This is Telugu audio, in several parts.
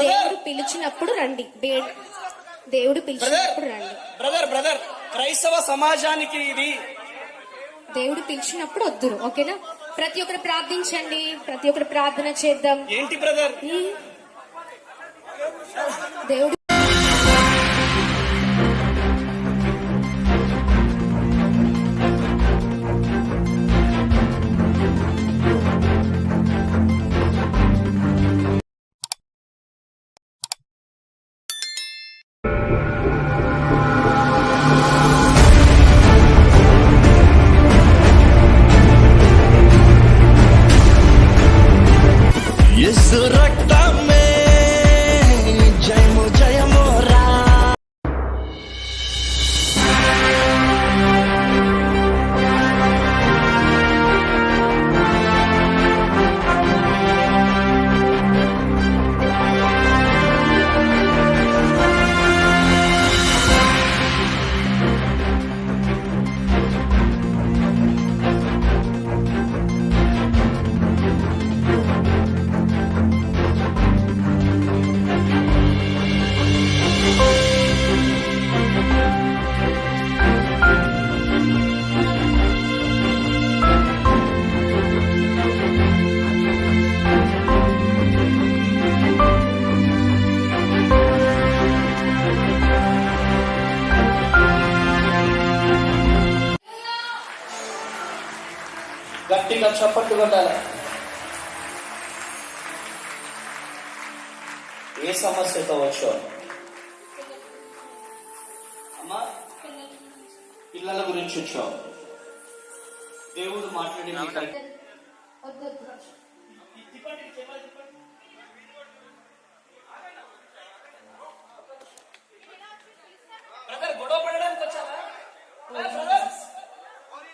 దేవుడు పిలిచినప్పుడు రండి. దేవుడు పిలిచినప్పుడు రండి. బ్రదర్ బ్రదర్ క్రైస్తవ సమాజానికి ఇది. దేవుడు పిలిచినప్పుడు వద్దురు ఓకేనా? ప్రతి ఒక్కరు ప్రార్థించండి ప్రతి ఒక్కరు ప్రార్థన చేద్దాం. ఏంటి బ్రదర్ దేవుడు గట్టిగా చప్పట్లు కొట్టాలి? ఏ సమస్యతో వచ్చో అమ్మా పిల్లల గురించి వచ్చావు. దేవుడు మాట్లాడి నీకు- బ్రదర్ గొడవ పడడానికి వచ్చావా ఏ బ్రదర్?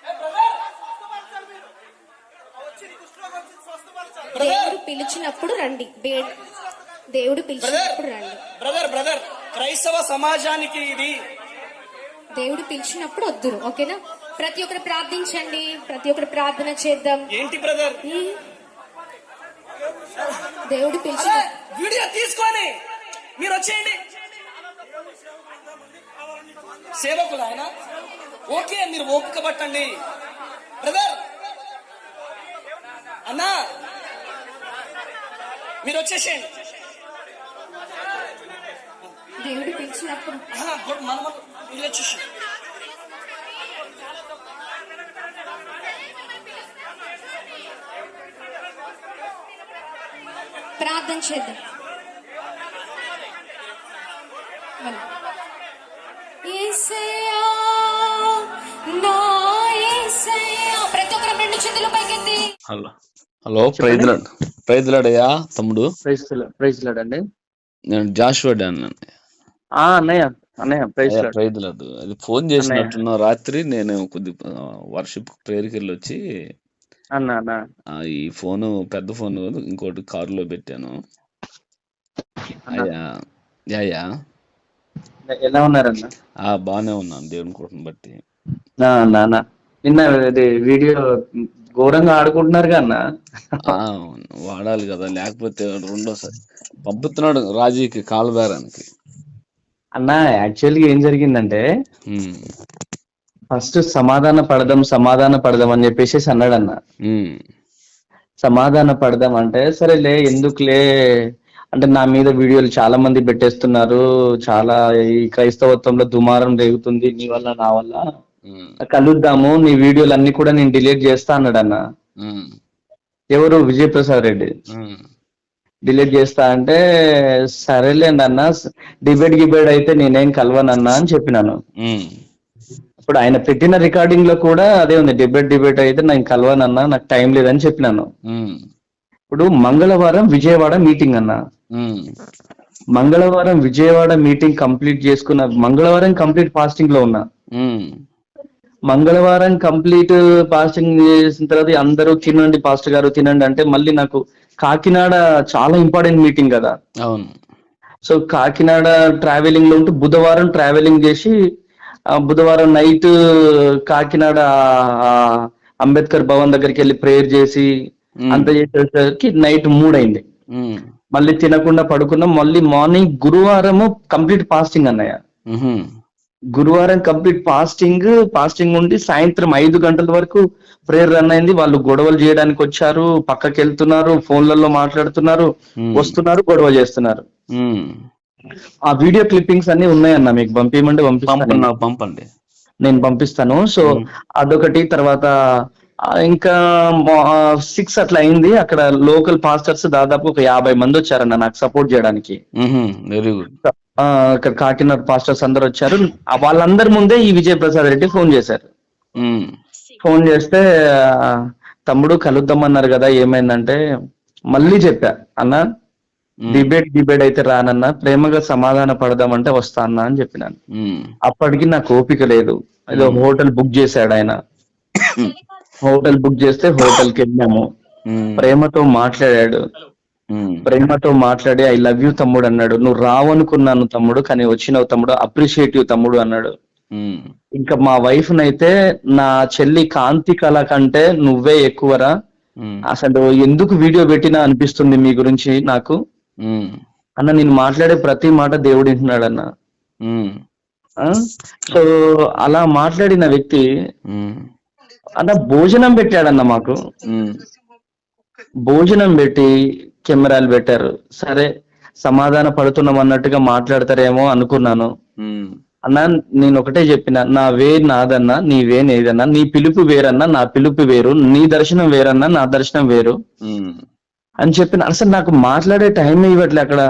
ఏ బ్రదర్? దేవుడు పిలిచినప్పుడు రండి. దేవుడు పిలిచినప్పుడు రండి. Brother brother! క్రైస్తవ సమాజానికి ఇది. దేవుడు పిలిచినప్పుడు వద్దురు ఓకేనా? ప్రతి ఒక్కరు ప్రార్థించండి. ప్రతి ఒక్కరు ప్రార్థన చేద్దాం. ఏంటి బ్రదర్? దేవుడు పిలిచిన అరే, వీడియో తీసుకొని మీరు వచ్చేయండి. సేవకులు ఆయన. ఓకే మీరు ఓపిక పట్టండి. బ్రదర్! అన్నా! మీరు వచ్చేసేయండి దేవుడు పిలిచినప్పుడు మన వీళ్ళు వచ్చేసి ప్రార్థన చేద్దాం. ప్రతి ఒక్కరు రెండు చేతులు పైకెత్తి. Hello praise lord. Praise lord అయ్యా తమ్ముడు. ప్రైజ్ ప్రైజ్ లాడ్ అండి. నేను జాషువా డాన్ అండి ఆ అన్నయ్య అన్నయ్య ప్రైజ్ లాడ్. Praise lord. అది ఫోన్ చేసినట్టున్న రాత్రి నేను కొద్ది వర్షిప్ ప్రేయర్కి వెళ్ళి వచ్చి అన్న అన్న. ఆ, ఈ ఫోను పెద్ద ఫోన్ ఇంకోటి కారులో పెట్టాను. అయ్యా యా, ఎలా ఉన్నారన్న? ఆ బాగానే ఉన్నాను దేవుని కృపను బట్టి. నా అన్న నిన్న వీడియో ఘోరంగా ఆడుకుంటున్నారు అన్న ఆ, వాడాలి కదా లేకపోతే రెండోసారి. పంపుతున్నాడు రాజీకి కాలు బేరానికి అన్న యాక్చువల్గా ఏం జరిగిందంటే ఫస్ట్ సమాధాన పడదాం సమాధాన పడదాం అని చెప్పేసి అన్నాడు అన్న సమాధాన పడదాం అంటే సరేలే ఎందుకులే? అంటే నా మీద వీడియోలు చాలా మంది పెట్టేస్తున్నారు చాలా ఈ క్రైస్తవత్వంలో దుమారం రేగుతుంది నీ వల్ల నా వల్ల. కలుద్దాము నీ వీడియోలు అన్ని కూడా నేను డిలీట్ చేస్తా అన్నాడు అన్న ఎవరు? విజయప్రసాద్ రెడ్డి. డిలీట్ చేస్తా అంటే సరేలేండి అన్న డిబేట్ గిబేట్ అయితే నేనేం కలవనన్నా అని చెప్పినాను. ఇప్పుడు ఆయన పెట్టిన రికార్డింగ్లో కూడా అదే ఉంది డిబేట్ డిబేట్ అయితే నేను కలవనన్నా నాకు టైం లేదని చెప్పినాను. ఇప్పుడు మంగళవారం విజయవాడ మీటింగ్ అన్న. మంగళవారం విజయవాడ మీటింగ్ కంప్లీట్ చేసుకున్న మంగళవారం కంప్లీట్ ఫాస్టింగ్లో ఉన్నా మంగళవారం కంప్లీట్ ఫాస్టింగ్ చేసిన తర్వాత అందరూ తినండి పాస్టర్ గారు తినండి అంటే మళ్ళీ నాకు కాకినాడ చాలా ఇంపార్టెంట్ మీటింగ్ కదా. అవును. సో కాకినాడ ట్రావెలింగ్లో ఉంటూ బుధవారం ట్రావెలింగ్ చేసి బుధవారం నైట్ కాకినాడ అంబేద్కర్ భవన్ దగ్గరికి వెళ్ళి ప్రేయర్ చేసి అంత చేసేసరికి నైట్ మూడైంది. మళ్ళీ తినకుండా పడుకున్నాం. మళ్ళీ మార్నింగ్ గురువారము కంప్లీట్ ఫాస్టింగ్ అన్నయ్య. గురువారం కంప్లీట్ ఫాస్టింగ్ ఫాస్టింగ్ ఉండి సాయంత్రం ఐదు గంటల వరకు ప్రేయర్ రన్ అయింది. వాళ్ళు గొడవలు చేయడానికి వచ్చారు పక్కకి వెళ్తున్నారు ఫోన్లలో మాట్లాడుతున్నారు వస్తున్నారు గొడవ చేస్తున్నారు. ఆ వీడియో క్లిప్పింగ్స్ అన్ని ఉన్నాయన్న మీకు పంపించమంటే పంపండి పంపిస్తాను నాకు పంపండి. నేను పంపిస్తాను. సో అదొకటి తర్వాత ఇంకా సిక్స్ అట్లా అయింది. అక్కడ లోకల్ పాస్టర్స్ దాదాపు ఒక యాభై మంది వచ్చారన్న నాకు సపోర్ట్ చేయడానికి. వెరీ గుడ్ ఆ, ఇక్కడ కాకినాడ పాస్టర్స్ అందరు వచ్చారు. వాళ్ళందరి ముందే ఈ విజయ్ ప్రసాద్ రెడ్డి ఫోన్ చేశారు. ఫోన్ చేస్తే తమ్ముడు కలుద్దామన్నారు కదా ఏమైందంటే మళ్ళీ చెప్పా అన్న డిబేట్ డిబేట్ అయితే రానన్నా ప్రేమగా సమాధాన పడదామంటే వస్తా అన్న అని చెప్పినాను. అప్పటికి నాకు ఓపిక లేదు. ఏదో హోటల్ బుక్ చేశాడు ఆయన. హోటల్ బుక్ చేస్తే హోటల్కి వెళ్ళాము ప్రేమతో మాట్లాడాడు. ప్రేమతో మాట్లాడి ఐ లవ్ యూ తమ్ముడు అన్నాడు. నువ్వు రావనుకున్నాను తమ్ముడు కానీ వచ్చినావు తమ్ముడు అప్రిషియేటివ్ తమ్ముడు అన్నాడు. ఇంకా మా వైఫ్ నైతే నా చెల్లి కాంతి కళ కంటే నువ్వే ఎక్కువరా? అసలు ఎందుకు వీడియో పెట్టినా అనిపిస్తుంది మీ గురించి నాకు? అన్న నేను మాట్లాడే ప్రతి మాట దేవుడు వింటున్నాడు అన్న ఆ? సో అలా మాట్లాడిన వ్యక్తి అన్న భోజనం పెట్టాడన్న మాకు. భోజనం పెట్టి కెమెరాలు పెట్టారు. సరే సమాధాన పడుతున్నాం అన్నట్టుగా మాట్లాడతారేమో అనుకున్నాను. అన్నా నేను ఒకటే చెప్పిన నా వే నాదన్నా నీ వే నేదన్నా నీ పిలుపు వేరన్నా నా పిలుపు వేరు నీ దర్శనం వేరన్నా నా దర్శనం వేరు. అని చెప్పిన అసలు నాకు మాట్లాడే టైం ఇవ్వట్లే అక్కడ.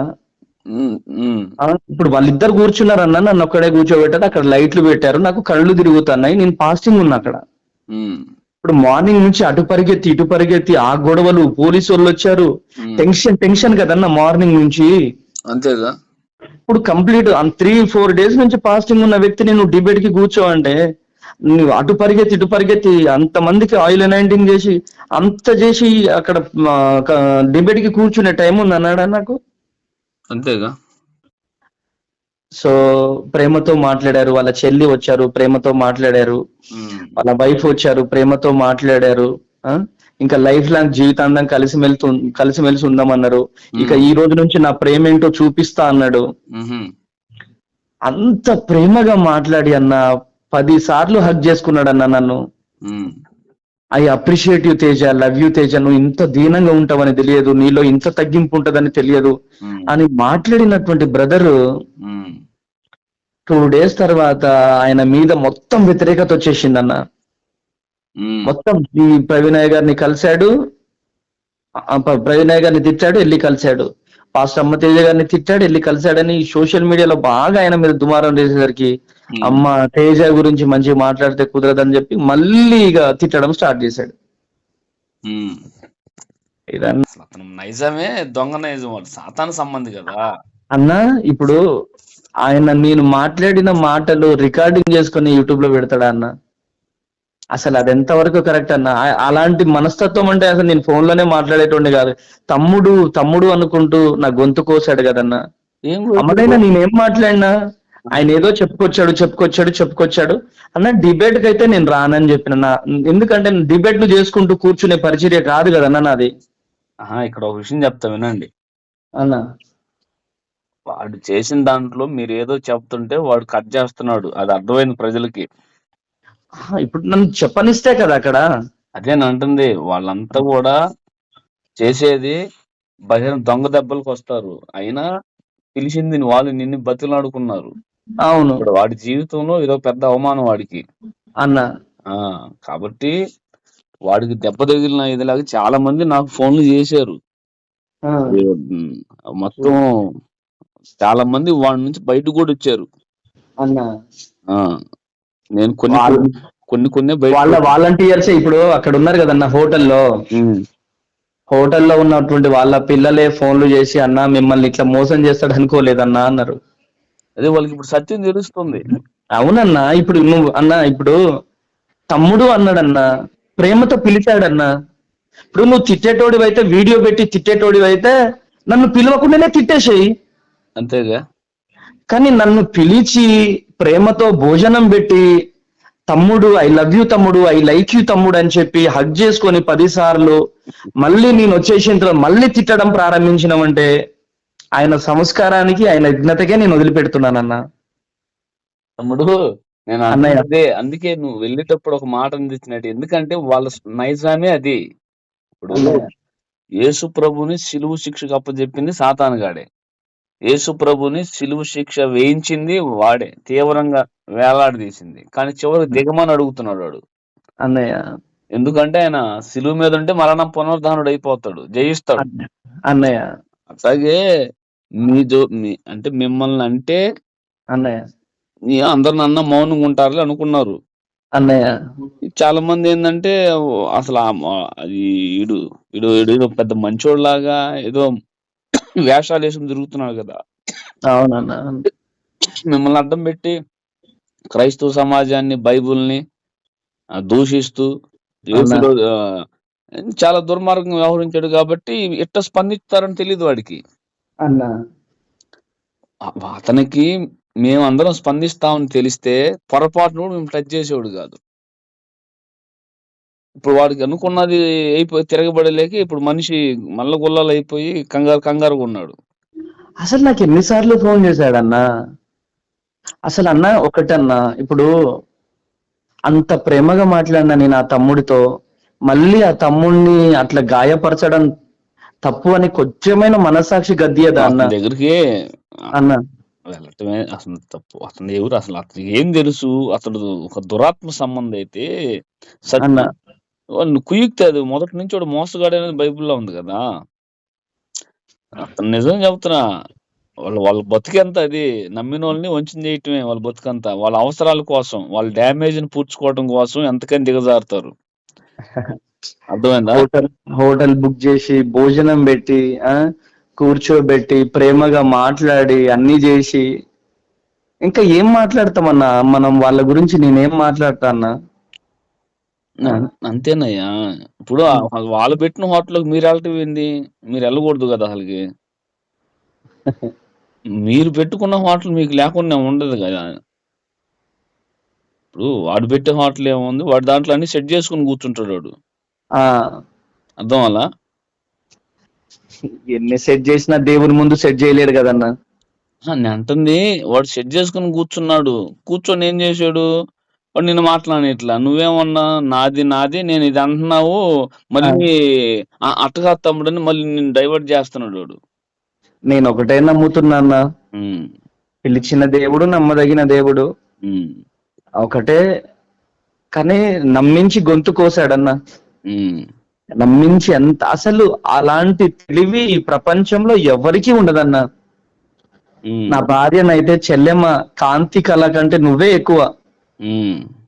ఇప్పుడు వాళ్ళిద్దరు కూర్చున్నారన్నా నన్ను ఒక్కడే కూర్చోబెట్టారు అక్కడ లైట్లు పెట్టారు నాకు కళ్ళు తిరుగుతున్నాయి నేను ఫాస్టింగ్ ఉన్నా అక్కడ. ఇప్పుడు మార్నింగ్ నుంచి అటు పరిగెత్తి ఇటు పరిగెత్తి ఆ గొడవలు పోలీసు వాళ్ళు వచ్చారు. టెన్షన్ టెన్షన్ కదన్న మార్నింగ్ నుంచి. అంతేగా ఇప్పుడు కంప్లీట్ త్రీ ఫోర్ డేస్ నుంచి ఫాస్టింగ్ ఉన్న వ్యక్తిని నువ్వు డిబేట్కి కూర్చో అంటే నువ్వు అటు పరిగెత్తి ఇటు పరిగెత్తి అంత మందికి ఆయిల్ అనైంటింగ్ చేసి అంత చేసి అక్కడ డిబేట్కి కూర్చునే టైం ఉంది అన్నాడా నాకు? అంతేగా. సో ప్రేమతో మాట్లాడారు వాళ్ళ చెల్లి వచ్చారు ప్రేమతో మాట్లాడారు వాళ్ళ వైఫ్ వచ్చారు ప్రేమతో మాట్లాడారు? ఇంకా లైఫ్ లాంగ్ జీవితాంతం కలిసి మెలుతూ కలిసిమెలిసి ఉందామన్నారు. ఇక ఈ రోజు నుంచి నా ప్రేమ ఏంటో చూపిస్తా అన్నాడు. అంత ప్రేమగా మాట్లాడి అన్న పది సార్లు హక్ చేసుకున్నాడు అన్న నన్ను. I appreciate you Teja love you Teja నువ్వు ఇంత దీనంగా ఉంటావని తెలియదు నీలో ఇంత తగ్గింపు ఉంటదని తెలియదు అని మాట్లాడినటువంటి బ్రదర్ టూ డేస్ తర్వాత ఆయన మీద మొత్తం వ్యతిరేకత వచ్చేసింది అన్న మొత్తం ఈ ప్రవీణయ్య గారిని కలిశాడు. ప్రవీణయ్య గారిని తిట్టాడు వెళ్ళి కలిశాడు. పాస్టర్ అమ్మ తేజ గారిని తిట్టాడు వెళ్ళి కలిశాడని సోషల్ మీడియాలో బాగా ఆయన మీద దుమారం చేసేసరికి అమ్మ తేజ గురించి మంచిగా మాట్లాడితే కుదరదని చెప్పి మళ్ళీ ఇక తిట్టడం స్టార్ట్ చేశాడు. ఇదన్న నైజమే దొంగ నైజం. సాతాను సంబంధి కదా. అన్న ఇప్పుడు ఆయన నేను మాట్లాడిన మాటలు రికార్డింగ్ చేసుకుని యూట్యూబ్లో పెడతాడా అన్న? అసలు అది ఎంతవరకు కరెక్ట్ అన్న? అలాంటి మనస్తత్వం అంటే అసలు నేను ఫోన్లోనే మాట్లాడేటోండి కాదు. తమ్ముడు తమ్ముడు అనుకుంటూ నా గొంతు కోసాడు కదన్నా. ఏం అమ్మదైనా నేనేం మాట్లాడినా? ఆయన ఏదో చెప్పుకొచ్చాడు చెప్పుకొచ్చాడు చెప్పుకొచ్చాడు. అన్న డిబేట్కి అయితే నేను రానని చెప్పిన. నా ఎందుకంటే డిబేట్ను చేసుకుంటూ కూర్చునే పరిచర్య కాదు కదన్నా నాది. ఇక్కడ ఒక విషయం చెప్తా వినండి. అన్న. వాడు చేసిన దాంట్లో మీరు ఏదో చెప్తుంటే వాడు కట్ చేస్తున్నాడు. అది అర్థమైంది ప్రజలకి. ఇప్పుడు నన్ను చెప్పనిస్తే కదా అక్కడ? అదే అంటుంది వాళ్ళంతా కూడా చేసేది బహిరంగ దొంగ దెబ్బలకు వస్తారు. అయినా పిలిచింది వాళ్ళు నిన్ను బతిలాడుకున్నారు. అవును. ఇప్పుడు వాడి జీవితంలో ఇదో పెద్ద అవమానం వాడికి. అన్న. ఆ కాబట్టి వాడికి దెబ్బ తగిలిన ఇదిలాగా చాలా మంది నాకు ఫోన్లు చేశారు. మొత్తం చాలా మంది వాడి నుంచి బయటకు కూడా వచ్చారు. అన్న ఆ నేను కొన్ని కొన్ని కొన్ని బయట వాళ్ళ వాలంటీర్స్ ఇప్పుడు అక్కడ ఉన్నారు కదన్న హోటల్లో. హోటల్లో ఉన్నటువంటి వాళ్ళ పిల్లలే ఫోన్లు చేసి అన్న మిమ్మల్ని ఇట్లా మోసం చేస్తాడు అనుకోలేదన్నా అన్నారు. అదే వాళ్ళకి ఇప్పుడు సత్యం తెలుస్తుంది. అవునన్నా ఇప్పుడు నువ్వు అన్న ఇప్పుడు తమ్ముడు అన్నాడన్నా ప్రేమతో పిలిచాడన్నా ఇప్పుడు నువ్వు తిట్టేటోడివి అయితే వీడియో పెట్టి తిట్టేటోడివి అయితే నన్ను పిలవకుండానే తిట్టేసేయి. అంతేగా? కానీ నన్ను పిలిచి ప్రేమతో భోజనం పెట్టి తమ్ముడు ఐ లవ్ యూ తమ్ముడు ఐ లైక్ యూ తమ్ముడు అని చెప్పి హగ్ చేసుకొని పది సార్లు మళ్ళీ నేను వచ్చేసిన తర్వాత మళ్ళీ తిట్టడం ప్రారంభించినామంటే ఆయన సంస్కారానికి ఆయన విఘ్నతకే నేను వదిలిపెడుతున్నానన్న. తమ్ముడు నేను. అదే అందుకే నువ్వు వెళ్ళేటప్పుడు ఒక మాట అందించినట్టు. ఎందుకంటే వాళ్ళ నైజామే అది. ఇప్పుడు. యేసు ప్రభుని సిలువు శిక్షకు అప్పచెప్పింది సాతానుగాడే. యేసు ప్రభుని సిలువు శిక్ష వేయించింది వాడే తీవ్రంగా వేలాడదీసింది. కానీ చివరికి దిగమని అడుగుతున్నాడు వాడు. అన్నయ్య. ఎందుకంటే ఆయన సిలువు మీద ఉంటే మరణం పునరుద్ధానుడు అయిపోతాడు జయిస్తాడు అన్నయ్య. అట్లాగే మీ జో మీ అంటే మిమ్మల్ని అంటే అన్నయ్య. ఈ అందరు నన్న మౌనంగా ఉంటారు అనుకున్నారు. అన్నయ్య. చాలా మంది ఏంటంటే అసలు అది ఈడు ఈడు ఈడు ఏదో పెద్ద మంచోళ్ళలాగా ఏదో వేషాలు వేసుకుని తిరుగుతున్నాడు కదా. అవునన్న. మిమ్మల్ని అడ్డం పెట్టి క్రైస్తవ సమాజాన్ని బైబుల్ని దూషిస్తూ చాలా దుర్మార్గంగా వ్యవహరించాడు కాబట్టి ఎట్ట స్పందిస్తారని తెలియదు వాడికి. అన్న. అతనికి మేము అందరం స్పందిస్తామని తెలిస్తే పొరపాటును కూడా మేము టచ్ చేసేవాడు కాదు. ఇప్పుడు వాడికి అనుకున్నది అయిపోయి తిరగబడలేక ఇప్పుడు మనిషి మల్ల గుల్లలు అయిపోయి కంగారు కంగారుగా ఉన్నాడు. అసలు నాకు ఎన్నిసార్లు ఫోన్ చేశాడన్నా? అసలు అన్న ఒకటన్నా ఇప్పుడు అంత ప్రేమగా మాట్లాడినా నేను ఆ తమ్ముడితో మళ్ళీ ఆ తమ్ముడిని అట్లా గాయపరచడం తప్పు అని కొంచెమైన మనసాక్షి గద్దియదా అన్న? దగ్గరికి అన్న. వెళ్ళటమే అసలు తప్పు. అతను ఎవరు? అసలు అతను ఏం తెలుసు? అతడు ఒక దురాత్మ సంబంధం అయితే కుయుక్తి అది. మొదటి నుంచి వాడు మోసగాడు అనేది బైబిల్లో ఉంది కదా. అతను నిజం చెబుతున్నా వాళ్ళు వాళ్ళ బతుకంతా అది. నమ్మిన వాళ్ళని వంచన చేయటమే వాళ్ళ బతుకంతా. వాళ్ళ అవసరాల కోసం వాళ్ళ డ్యామేజ్ని పూడ్చుకోవడం కోసం ఎంతకని దిగజారుతారు. అర్థమైందా? హోటల్ హోటల్ బుక్ చేసి భోజనం పెట్టి ఆ కూర్చోబెట్టి ప్రేమగా మాట్లాడి అన్ని చేసి. ఇంకా ఏం మాట్లాడతామన్నా? మనం వాళ్ళ గురించి నేనేం మాట్లాడతా అన్నా అంతేనయ్యా. ఇప్పుడు వాళ్ళు పెట్టిన హోటల్కి మీరు వెళ్ళటం ఏంది? మీరు వెళ్ళకూడదు కదా అసలుకి. మీరు పెట్టుకున్న హోటల్ మీకు లేకుండా ఉండదు కదా. ఇప్పుడు వాడు పెట్టే హోటల్ ఏముంది? వాడు దాంట్లో అన్ని సెట్ చేసుకుని కూర్చుంటాడు వాడు. ఆ. అర్థం అలా ఎన్ని సెట్ చేసినా దేవుని ముందు సెట్ చేయలేడు కదన్నా. నేను అంటుంది వాడు సెట్ చేసుకుని కూర్చున్నాడు. కూర్చొని ఏం చేశాడు? వాడు నిన్ను మాట్లాడి ఇట్లా నువ్వేమన్నా నాది నాది నేను ఇది అంటున్నావు మళ్ళీ అట్టగా తమ్ముడని మళ్ళీ నేను డైవర్ట్ చేస్తున్నాడు వాడు. నేను ఒకటే నమ్ముతున్నా పిలిచిన దేవుడు నమ్మదగిన దేవుడు. ఒకటే కానీ నమ్మించి గొంతు కోసాడన్న. నమ్మించి ఎంత అసలు అలాంటి తెలివి ఈ ప్రపంచంలో ఎవరికీ ఉండదన్న. నా భార్యనైతే చెల్లెమ్మ కాంతి కళ కంటే నువ్వే ఎక్కువ. 嗯。